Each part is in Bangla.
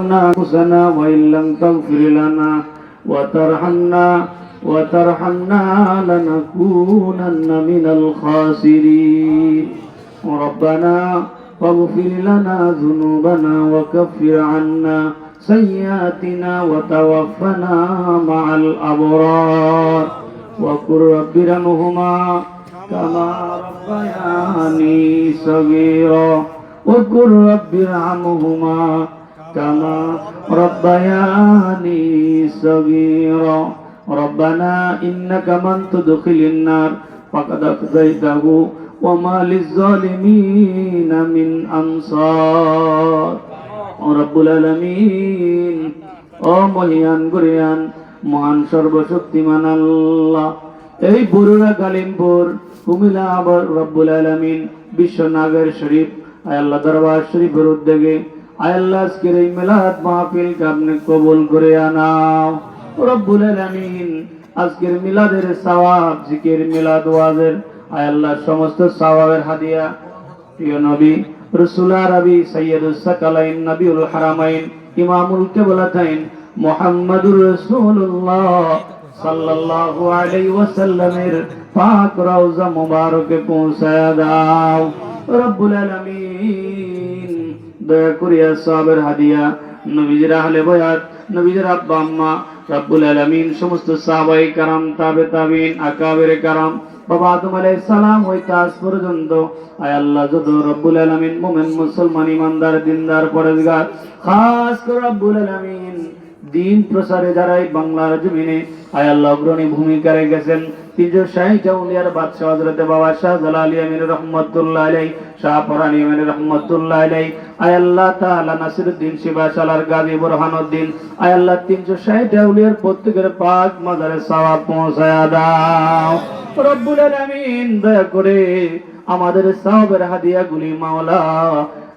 ربنا أنفسنا وإن لم تغفر لنا وترحمنا وترحمنا لنكونن من الخاسرين. ربنا واغفر لنا ذنوبنا وكفر عنا سيئاتنا وتوفنا مع الأبرار. وقل رب ارحمهما كما ربياني صغيرا. وقل رب ارحمهما كما ربياني صغيرا ربنا إنك من تدخل النار فقد أخزيته وما للظالمين من أنصار رب العالمين ও মহিয়ান গুরিয়ান মহান সর্বশক্তিমান আল্লাহ এই বরুড়া কালিমপুর কুমিল্লা আবার রব্বুল আলমিন বিশ্বনাগর শরীফ আয় আল্লাহ দরবার শরীফের উদ্যোগে আয় আল্লাহ, আজকের এই মিলাদ মাহফিলকে আপনি কবুল করে আনাও। রব্বুল আলমিন, আজকের মিলাদের সওয়াব, জিকির, মিলাদ, ওয়াজের, আয় সমস্ত সওয়াবের হাদিয়া। প্রিয় নবী, রসুল আরবি সৈয়দুল সাকালাইন, নবিউল হারামাইন, ইমামুল কেবলাতাইন, মোহাম্মদুর রসুল্লাহ সাল্লাল্লাহু আলাইহি ওয়াসাল্লামের পাক রওজা মুবারকে পৌঁছায়া দাও। রব্বুল আলামিন দয়া করিয়া সবের হাদিয়া, নবীজির আহলে বয়াত, নবীজির আব্বা আম্মা, রব্বুল আলামিন, সমস্ত সাহাবাই কারাম, তাবে তাবিন, আকাবের কারাম, বাবা আদম আলাইহিস সালাম হইতে আজ পর্যন্ত। আয় আল্লাহ, যত রব্বুল আলামিন মুমিন, মুসলমান ইমানদার দিনদার, পরেজগার, খাস করে রব্বুল আলামিন, দিন প্রসারে যারা এই বাংলার জমিনে, আয় আল্লাহ, অগ্রণী ভূমিকা রেখেছেন তিনশো ষাট উলিয়ার বাদশাহ বাবা শাহ জালালি রহমতুল্লাহ আলাই শাহ পরানি রহমতুল্লাহ আলাই আয় আল্লাহ তাআলা নাসিরউদ্দিন শিবা গাজী আয় আল্লাহ প্রত্যেকের পাক মাজারে সওয়াব পৌঁছায়া দাও। রব্বুল আলামিন, দয়া করে আমাদের হাদিয়াগুলি মাওলা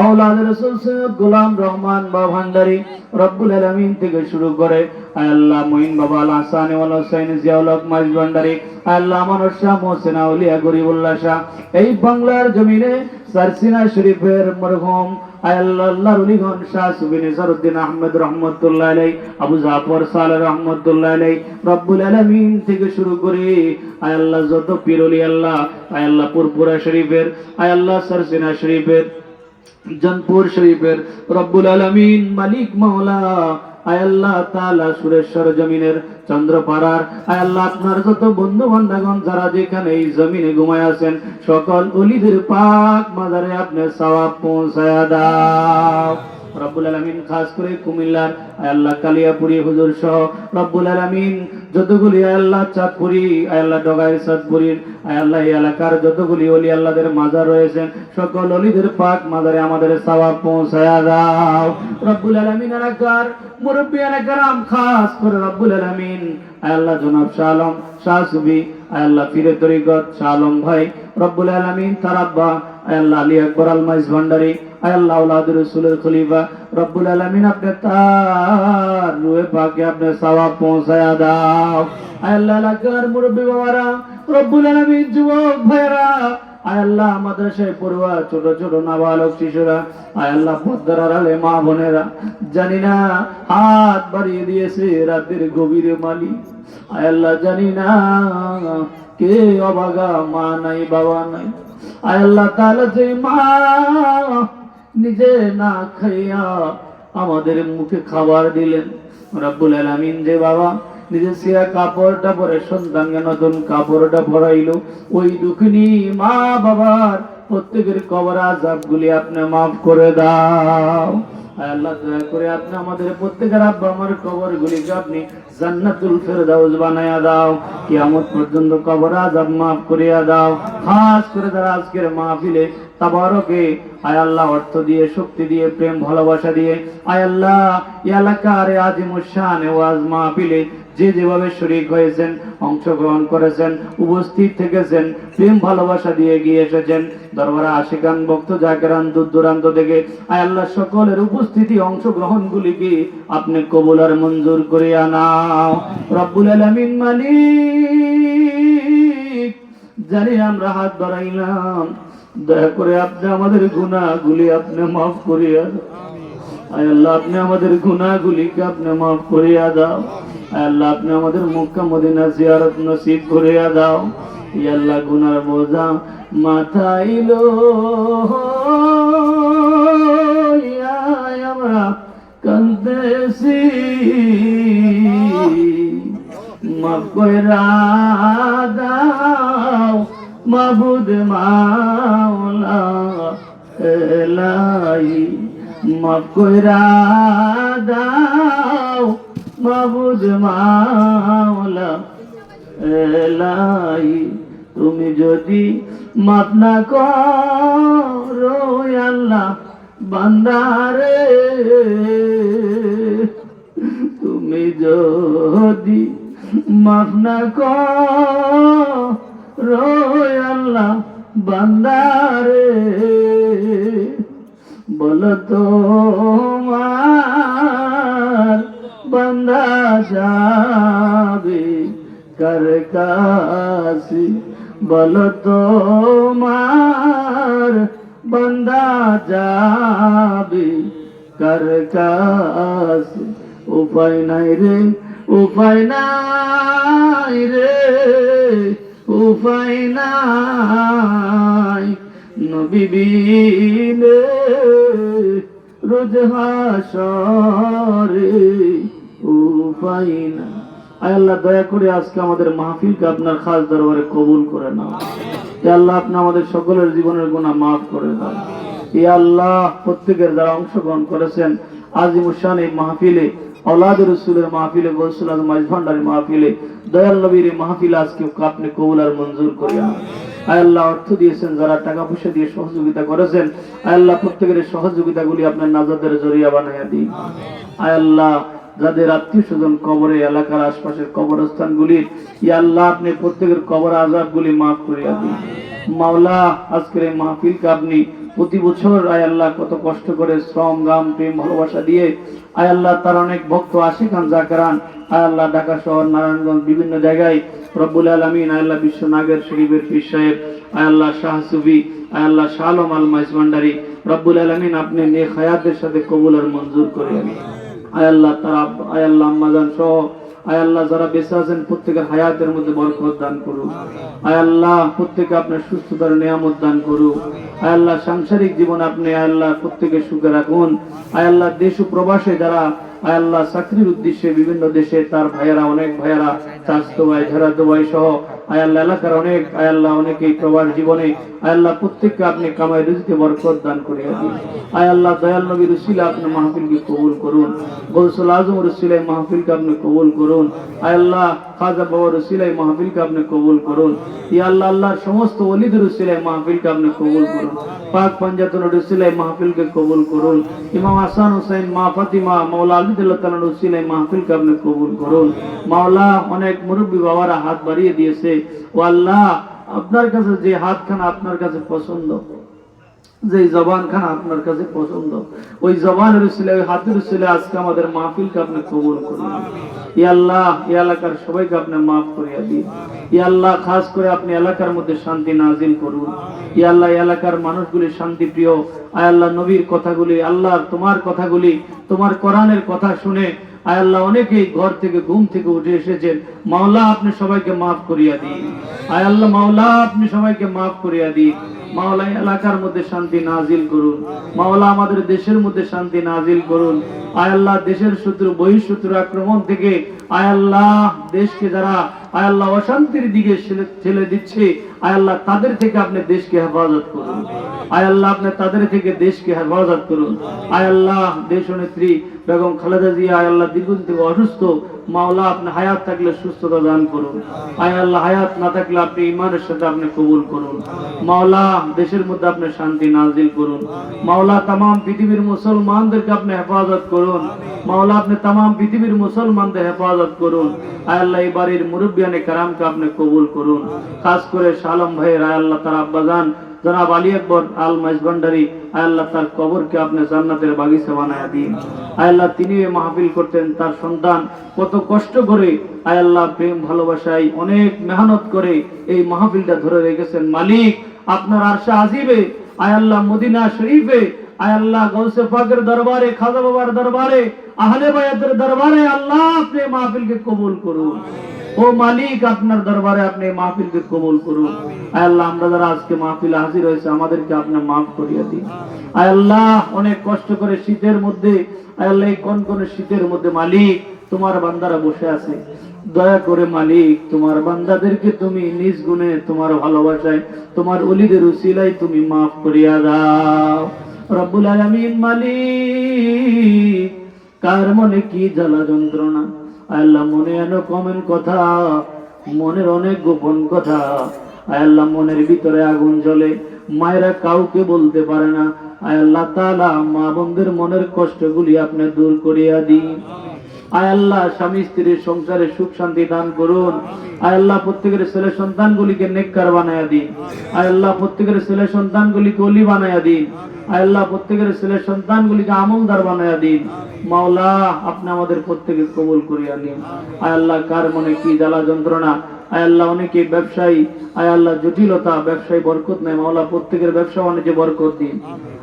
আওলাদ গোলাম রহমান বা ভান্ডারি রব্বুল আলামিন থেকে শুরু করে আল্লাহ মঈন বাবা আল হাসানি ওয়াল হুসাইন, জিয়াউল মাইজ ভান্ডারি আল্লাহ আমার শাহ মোহসেন আউলিয়া, গরিবুল্লাহ শাহ। এই বাংলার জমিনে সারসিনা শরীফের মরহুম আল্লাহ আলামিন থেকে শুরু করে আল্লাহ যত পিরলি আল্লাহ আল্লাহ পুরপুরা শরীফের, আয় আল্লাহ সারসিনা শরীফের জনপুর শরীফের রব্বুল আলমিন, মালিক মাওলা আয়াল্লাহ তাআলা সুরেশ্বর জমিনের চন্দ্রপাড়ার আয়াল্লাহ আপনার যত বন্ধু বান্ধবগণ যারা যেখানে এই জমিনে ঘুমায় আছেন, সকল অলিদের পাক মাজারে আপনার সওয়াব পৌঁছায়া দাও। রব্বুল আলামিন, খাস করে কুমিল্লার আল্লাহ কালিয়াপুরি হুজুর সহ রব্বুল আলামিন, যতগুলি আল্লাহ চাঁদপুরি আল্লাহ ডগাই চাঁদপুরির আল্লাহ এলাকার যতগুলি অলি আল্লাহদের মাজার রয়েছেন সকল অলিদের পাক মাজারে আমাদের সওয়াব পৌঁছায়া দাও। রব্বুল আলামিন এলাকার মুরব্বী এলাকারাম খাস করে রব্বুল আলামিন আল্লাহ জনাব শাহ আলম, শাহ আল্লাহ ফিরে তরিকত শাহ আলম ভাই, রব্বুল আলামিন, তার আব্বা আল্লাহ আলী আকবর আল মাইজ ভান্ডারি আল্লাহ রসুলের তার যুবক ভাইরা পড়ুয়া ছোট ছোট নাবালক শিশুরা, আয় আল্লাহ পদ্মার মা বোনেরা, জানি না হাত বাড়িয়ে দিয়েছে রাতের গভীরে মালি। আয় আল্লাহ জানি না কে অবাগা মা নাই, বাবা নাই। আয় আল্লাহ তাহলে যে মা নিজে না খাইয়া আমাদের মুখে খাবার দিলেন। রব্বুল আলামিন যে বাবা নিজে সিয়া কাপড়টা পরে সন্তানকে নতুন কাপড়টা পরাইলো। ওই দুঃখিনী মা বাবার প্রত্যেকের কবর আজাব গুলি আপনি মাফ করে দাও। আল্লাহ, দয়া করে আপনি আমাদের প্রত্যেকের আব্বা আমার কবর গুলিকে আপনি জান্নাতুল ফেরদাউস বানায়া দাও। কিয়ামত পর্যন্ত কবর আজাব মাফ করিয়া দাও। খাস করে যারা আজকের মাহফিলে তাবারকে। আয় আল্লাহ, অর্থ দিয়ে, শক্তি দিয়ে, প্রেম, ভালোবাসা দিয়ে। আয় আল্লাহ যে যেভাবে শরিক হয়েছেন, অংশগ্রহণ করেছেন, উপস্থিত থেকেছেন, প্রেম, ভালোবাসা দিয়ে গিয়ে এসেছেন। আশিকান ভক্ত দূর দূরান্ত থেকে। আয় আল্লাহ, সকলের উপস্থিতি, অংশগ্রহণগুলিকে আপনি কবুল আর মঞ্জুর করে আনাও। রব্বুল আলামিন মালিক, জানি আমরা হাত বাড়াইলাম। দয়া করে আপনি আমাদের গুনাহগুলি আপনি মাফ করিয়া আয় আল্লাহ, আপনি আমাদের গুনাহগুলিকে আপনি মাফ করিয়া দাও। আয় আল্লাহ, আপনি আমাদের মক্কা মদিনা জিয়ারত নসিব করিয়া দাও। আল্লাহ, গুনার বোঝা মাথাইল আমরা কান্দেছি মাফ কইরা মাবুদ মাওলা এলাই মাফ কইরা দাও। মাবুদ মাওলা এলাই, তুমি যদি মাফ না করো আল্লাহ, বান্দারে, তুমি যদি মাফ না করো আল্লাহ বান্দারে। বলো তো বান্দা যাবে কার কাছে? বলো তো বান্দা যাবে কার কাছে? উপায় নাই রে, উপায় নাই রে। উপায় নাই। নবীবিনে রোজ হাসরে উপায় না আয় আল্লাহ, দয়া করে আজকে আমাদের মাহফিলকে আপনার খাস দরবারে কবুল করে নাও। আল্লাহ, আপনি আমাদের সকলের জীবনের গুণা মাফ করে দাও। এ আল্লাহ, প্রত্যেকের যারা অংশগ্রহণ করেছেন আজিমুসান এই মাহফিলে আওলাদ রসুলের মাহফিলে গৌসুল আজম মাঝভান্ডারের মাহফিলে দয়াল নবীর মাহফিলে আজকে আপনি কবুল আর মঞ্জুর করে আয় আল্লাহ অর্থ দিয়েছেন, যারা টাকা পয়সা দিয়ে সহযোগিতা করেছেন, আয় আল্লাহ প্রত্যেকের সহযোগিতাগুলি আপনার নাজাদের জরিয়া বানাইয়া দিন। আয় আল্লাহ যাদের আত্মীয় স্বজন কবরে, এলাকার আশপাশের কবরস্থানগুলি ইয়া আল্লাহ আপনি প্রত্যেকের কবর আজাবগুলি মাফ করিয়া দিন। মাওলা, আজকের এই মাহফিলকে আপনি প্রতি বছর আয় আল্লাহ কত কষ্ট করে শ্রম গাম প্রেম, ভালোবাসা দিয়ে আয় আল্লাহ তার অনেক ভক্ত আশিকান জাকারান আয় আল্লাহ ঢাকা শহর, নারায়ণগঞ্জ, বিভিন্ন জায়গায় রব্বুল আলমিন আয় আল্লাহ বিশ্ব নাগের শরীফের পীর সাহেব, আয় আল্লাহ শাহ সুবি আয় আল্লাহ শাহ আলম আল মাইস ভান্ডারি রব্বুল আলমিন আপনি নেক হায়াতের সাথে কবুল আর মঞ্জুর করে আয় আল্লাহ তারা আয় আল্লাহ আম্মাজান সহ আয় আল্লাহ যারা বেঁচে আছেন প্রত্যেকের হায়াতের মধ্যে বরকত দান করুন। আয় আল্লাহ প্রত্যেকে আপনার সুস্থতার নিয়ামত দান করুন আয় আল্লাহ সাংসারিক জীবন আপনি আয় আল্লাহ প্রত্যেকে সুখে রাখুন। আয় আল্লাহ দেশ ও প্রবাসে যারা আয় আল্লাহ চাকরির উদ্দেশ্যে বিভিন্ন দেশে তার ভাইয়েরা অনেক ভাইয়েরা চাষ দোবাই ঝেরা দোবাই সহ আয় আল্লাহ, এলাকার অনেক আয়াল্লাহ অনেকেই প্রবাস জীবনে আয়াল্লাহ প্রত্যেককে আপনি কামাই রুজিতে বরকত দান করে দিন আয় আল্লাহ, দয়াল নবী রুসিলা আপনি মাহফিলকে কবুল করুন। গৌসুল আজম রসিলাই মাহফিলকে আপনি কবুল করুন। আয় আল্লাহ খাজা বাবা রসিলাই মাহফিলকে আপনি কবুল করুন। ইয়া আল্লাহ, আল্লাহর সমস্ত অলিদের রসিলাই মাহফিলকে আপনি কবুল করুন। পাক পাঞ্জাতন রসিলাই মাহফিলকে কবুল করুন। ইমাম হাসান হোসেন মা ফাতিমা, মাওলা আলিদুল্লাহ তালা রসিলাই মাহফিলকে আপনি কবুল করুন। মাওলা অনেক মুরব্বী বাবারা হাত বাড়িয়ে দিয়েছে। ও আল্লাহ, আপনার কাছে যে হাতখানা আপনার কাছে পছন্দ। যে জবান খান আপনার কাছে পছন্দ ওই জবানের ছিল ওই হাতের ছিল আজকে আমাদের মাহফিলকে আপনি কবুল করুন। ই আল্লাহ এই এলাকার সবাইকে আপনি মাফ করিয়া দিন। ই আল্লাহ খাস করে আপনি এলাকার মধ্যে শান্তি নাজিল করুন। ই আল্লাহ এই এলাকার মানুষগুলি শান্তি প্রিয় আয় আল্লাহ নবীর কথাগুলি আল্লাহ তোমার কথাগুলি তোমার কোরআনের কথা শুনে আল্লাহ অনেকেই ঘর থেকে ঘুম থেকে উঠে এসেছেন। মাওলা, আপনি সবাইকে মাফ করিয়া দিন। আয় আল্লাহ, মাওলা, আপনি সবাইকে মাফ করিয়া দিন। মাওলা, এলাকার মধ্যে শান্তি নাজিল করুন। মাওলা, আমাদের দেশের মধ্যে শান্তি নাজিল করুন। আয় আল্লাহ, দেশের শত্রু, বহিঃশত্রু আক্রমণ থেকে আয় আল্লাহ, দেশকে যারা আয় আল্লাহ অশান্তির দিকে ঠেলে দিচ্ছে। আয় আল্লাহ তাদের থেকে আপনি দেশকে হেফাজত করুন। আয় আল্লাহ আপনি তাদের থেকে দেশকে হেফাজত করুন। আয় আল্লাহ দেশ নেত্রী বেগম খালেদা জিয়া, আয় আল্লাহ দীর্ঘদিন থেকে অসুস্থ। মাওলা, আপনি হায়াত থাকলে সুস্থতা দান করুন। আয় আল্লাহ, হায়াত না থাকলে আপনি ইমানের সাথে আপনি কবুল করুন। মাওলা, দেশের মধ্যে আপনি শান্তি নাজিল করুন। মাওলা তাম পৃথিবীর মুসলমানদেরকে আপনি হেফাজত করুন। মাওলা, আপনি তাম পৃথিবীর মুসলমানদের হেফাজত করুন। আয় আল্লাহ, এই বাড়ির মুরব্বিয়ানে কারামকে আপনি কবুল করুন। খাস করে শালম ভাইয়ের আয় আল্লাহ, তার আব্বাজান জনাব আলী আকবর আল মাইজবান্ডারি আয় আল্লাহ তার কবরকে আপনি জান্নাতের বাগিচা বানায় দিন। আল্লাহ তিনি মাহফিল করতেন, তার সন্তান কত কষ্ট করে আল্লাহ প্রেম ভালোবাসায় অনেক মেহনত করে এই মাহফিলটা ধরে রেখেছেন। মালিক, আপনার আরশা আজিবে আয় আল্লাহ মদিনা শরীফে, আল্লাহ গৌসে পাকের দরবারে, খাজা বাবার দরবারে, আহলে বায়াতের দরবারে আল্লাহ আপনি মাহফিলকে কবুল করুন। ও মালিক আপনার দরবারে আপনি মাহফিলকে কবুল করুন। আয় আল্লাহ আমরা যারা আজকে মাহফিল হাজির হয়েছে আমাদেরকে আপনি মাফ করিয়ে দিন। আয় আল্লাহ অনেক কষ্ট করে শীতের মধ্যে আয় আল্লাহ এই কোন কোন শীতের মধ্যে মালিক তোমার বান্দারা বসে আছে। দয়া করে মালিক তোমার বান্দাদেরকে তুমি নিজ গুণে তোমার ভালোবাসায় তোমার অলিদের উসিলাই তুমি মাফ করিয়া দাও। রব্বুল আলামিন মালিক কার মনে কি জ্বালা যন্ত্রণা? আল্লাহ মনে এনো কমেন কথা, মনের অনেক গোপন কথা। আল্লাহ মনের ভিতরে আগুন জ্বলে, মায়েরা কাউকে বলতে পারে না। আল্লাহ তালা মা বন্ধের মনের কষ্টগুলি আপনি দূর করিয়া দিন। আয় আল্লাহ, স্বামী স্ত্রীর সংসারে সুখ শান্তি দান করুন। আয় আল্লাহ, প্রত্যেকের ছেলে সন্তানগুলিকে নেককার বানায়া দিন। আয় আল্লাহ, প্রত্যেকের ছেলে সন্তানগুলিকে অলি বানায়া দিন। আয় আল্লাহ, প্রত্যেকের ছেলে সন্তানগুলিকে আমলদার বানায়া দিন। মাওলা, আপনি আমাদের প্রত্যেকে কবুল করিয়া নিন। আয় আল্লাহ, কার মনে কি জ্বালা যন্ত্রণা? আয় আল্লাহ, অনেকে ব্যবসায়ী। আয় আল্লাহ, জটিলতা, ব্যবসায়ী বরকত নেই। মাওলা, প্রত্যেকের ব্যবসা বাণিজ্যে বরকত দিন।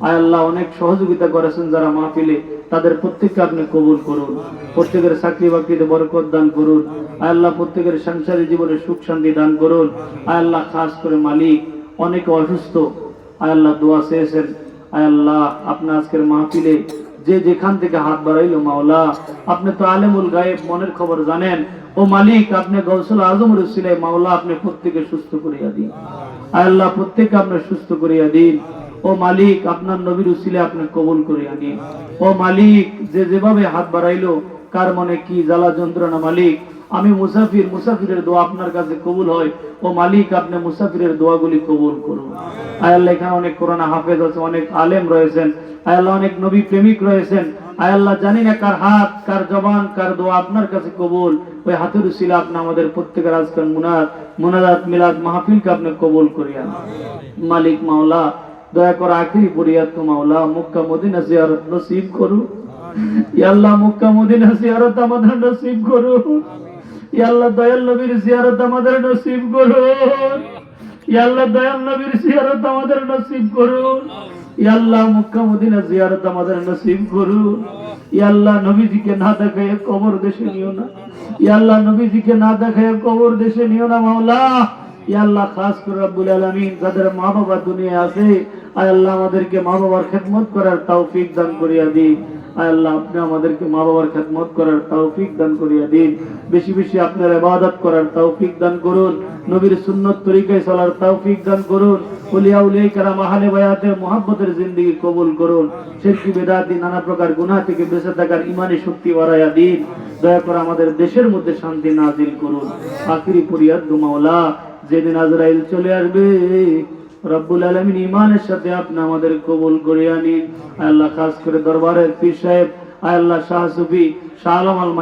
আয় আল্লাহ, অনেক সহযোগিতা করেছেন যারা মাহফিলে। তাদের প্রত্যেককে আপনি কবুল করুন। প্রত্যেকের চাকরি বাকরিতে বরকত দান করুন। আল্লাহ প্রত্যেকের সংসারী জীবনে সুখ শান্তি দান করুন। আল্লাহ খাস করে মালিক, অনেকে অসুস্থ। আল্লাহ দোয়া চেয়েছেন। আল্লাহ আপনি আজকের মাহফিলে যে যেখান থেকে হাত বাড়াইলো মাওলা, আপনি তো আলেমুল গায়েব মনের খবর জানেন। ও মালিক, আপনি গৌসুল আজম রসিলাই মাওলা, আপনি প্রত্যেকে সুস্থ করিয়া দিন। আল্লাহ প্রত্যেকে আপনি সুস্থ করিয়া দিন। ও মালিক, আপনার নবীর উসিলে আপনি কবুল করিয়া নিন ও মালিক, যে যেভাবে হাত বাড়াইলো, কার মনে কি জ্বালা যন্ত্রণা মালিক? আমি মুসাফির, মুসাফিরের দোয়া আপনার কাছে কবুল হয়। ও মালিক, আপনি মুসাফিরের দোয়াগুলি কবুল করুন। আয় আল্লাহ, এখানে অনেক কোরআনা হাফেজ আছে, অনেক আলেম রয়েছেন। আয় আল্লাহ, অনেক নবী প্রেমিক রয়েছেন। আয় আল্লাহ, জানি না কার হাত, কার জবান, কার দোয়া আপনার কাছে কবুল। ওই হাতের উসিলা আপনি আমাদের প্রত্যেকের আজকাল মুনাদ মুনাদাত মিলাদ মাহফিলকে আপনি কবুল করিয়া মালিক মাওলা দয়া করে আখিরি পরিয়াত তো মাওলা মক্কা মদিনা জিয়ারত নসিব করু আল্লাহ মক্কা মদিনা জিয়ারত আমাদের নসিব করু আল্লাহ দয়াল নবীর জিয়ারত আমাদের নসিব ইয়া আল্লাহ দয়াল নবীর জিয়ারত আমাদের নসিব ইয়া আল্লাহ মক্কা মদিনা জিয়ারত আমাদের নসিব ইয়া আল্লাহ নবীজিকে না দেখায় কবর দেশে নিও না। আল্লাহ নবীজিকে না দেখায় কবর দেশে নিও না মাওলা। আল্লাহ, খাস করে রব্বুল আলামিন, যাদের মা বাবা দুনিয়া আছে, আয় আল্লাহ আমাদেরকে মা বাবার খেদমত করার তৌফিক দান করিয়া দিন। আয় আল্লাহ, আপনি আমাদেরকে মা বাবার খেদমত করার তৌফিক দান করিয়া দিন। বেশি বেশি আপনার ইবাদত করার তৌফিক দান করুন। নবীর সুন্নত তরিকায় চলার তৌফিক দান করুন। উলিয়া উলিয়া কারাম আহলে বায়াতের মোহাব্বতের জিন্দগি কবুল করুন। শিরকি, বেদাতি, নানা প্রকার গুনাহ থেকে বেঁচে থাকার ইমানি শক্তি বাড়াইয়া দিন। দয়া করে আমাদের দেশের মধ্যে শান্তি নাজিল করুন। আখিরি পরিয়াদ মাওলা। যেদিন আজরাইল চলে আসবে, রব্বুল আলমিন ইমানের সাথে আপনি আমাদের কবুল করে আনিন আল্লাহ, খাস করে দরবারের পীর সাহেব আল্লাহ, শাহ সুফি, শাহ আলম আল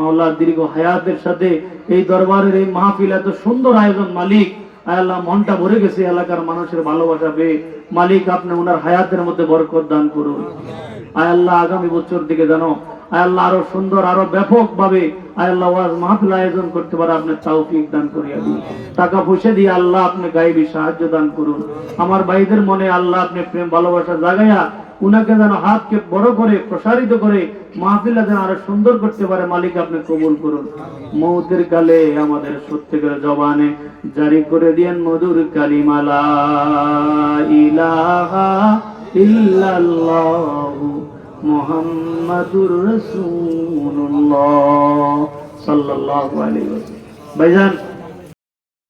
মাওলা দীর্ঘ হায়াতের সাথে এই দরবারের এই মাহফিল এত সুন্দর আয়োজন, মালিক। আল্লাহ, মনটা ভরে গেছে, এলাকার মানুষের ভালোবাসা পেয়ে। মালিক, আপনি ওনার হায়াতের মধ্যে বরকত দান করুন। আল্লাহ, আগামী বছর দিকে জানো আল্লাহ আরও সুন্দর, আরও ব্যাপক ভাবে আয় আল্লাহ ওয়াজ মাহফিল আয়োজন করতে পারে, আপনি তৌফিক দান করিয়া দিন। টাকা পয়সা দিয়ে আল্লাহ আপনি গাইবি সাহায্য দান করুন। আমার ভাইদের মনে আল্লাহ আপনি প্রেম, ভালোবাসা জাগাইয়া উনাকে যেন হাতকে বড় করে, প্রসারিত করে মাহফিলা যেন আরও সুন্দর করতে পারে, মালিক আপনি কবুল করুন। মৌতের কালে আমাদের সত্যিকার জবানে জারি করে দিয়েন মধুর কালিমালা ইলাহা ইল্লাল্লাহু মুহাম্মাদুর রাসূলুল্লাহ সাল্লাল্লাহু আলাইহি ওয়াসাল্লাম। ভাইজান